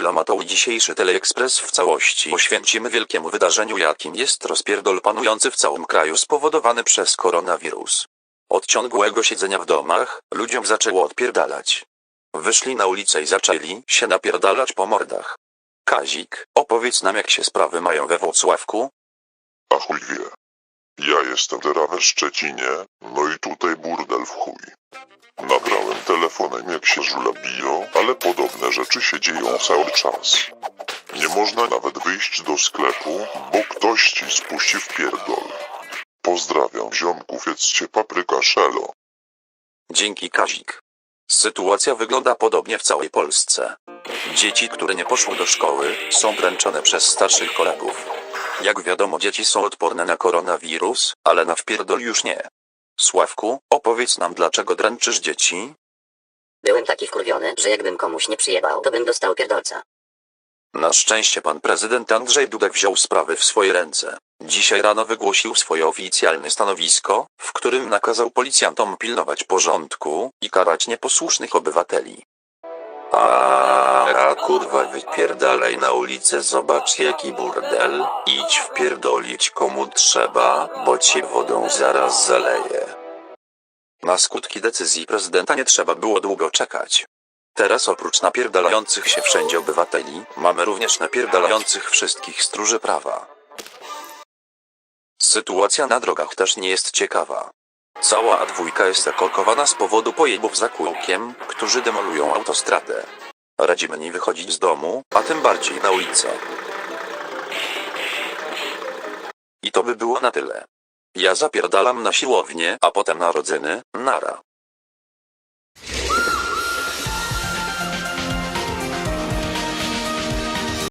Elamatał dzisiejszy Teleekspres w całości poświęcimy wielkiemu wydarzeniu jakim jest rozpierdol panujący w całym kraju spowodowany przez koronawirus. Od ciągłego siedzenia w domach, ludziom zaczęło odpierdalać. Wyszli na ulicę i zaczęli się napierdalać po mordach. Kazik, opowiedz nam jak się sprawy mają we Włocławku. A chuj wie. Ja jestem teraz we Szczecinie, no i tutaj burdel w chuj. Telefonem jak się żula biją, ale podobne rzeczy się dzieją cały czas. Nie można nawet wyjść do sklepu, bo ktoś ci spuści w pierdol. Pozdrawiam ziomków, jedzcie papryka szelo. Dzięki Kazik. Sytuacja wygląda podobnie w całej Polsce. Dzieci, które nie poszły do szkoły, są dręczone przez starszych kolegów. Jak wiadomo, dzieci są odporne na koronawirus, ale na wpierdol już nie. Sławku, opowiedz nam dlaczego dręczysz dzieci? Byłem taki wkurwiony, że jakbym komuś nie przyjebał, to bym dostał pierdolca. Na szczęście pan prezydent Andrzej Dudek wziął sprawy w swoje ręce. Dzisiaj rano wygłosił swoje oficjalne stanowisko, w którym nakazał policjantom pilnować porządku i karać nieposłusznych obywateli. A, a kurwa wypierdalaj na ulicę, zobacz jaki burdel, idź wpierdolić komu trzeba, bo cię wodą zaraz zaleje. Na skutki decyzji prezydenta nie trzeba było długo czekać. Teraz oprócz napierdalających się wszędzie obywateli, mamy również napierdalających wszystkich stróży prawa. Sytuacja na drogach też nie jest ciekawa. Cała A2 jest zakorkowana z powodu pojebów za kółkiem, którzy demolują autostradę. Radzimy nie wychodzić z domu, a tym bardziej na ulicę. I to by było na tyle. Ja zapierdalam na siłownię, a potem na rodzyny, nara.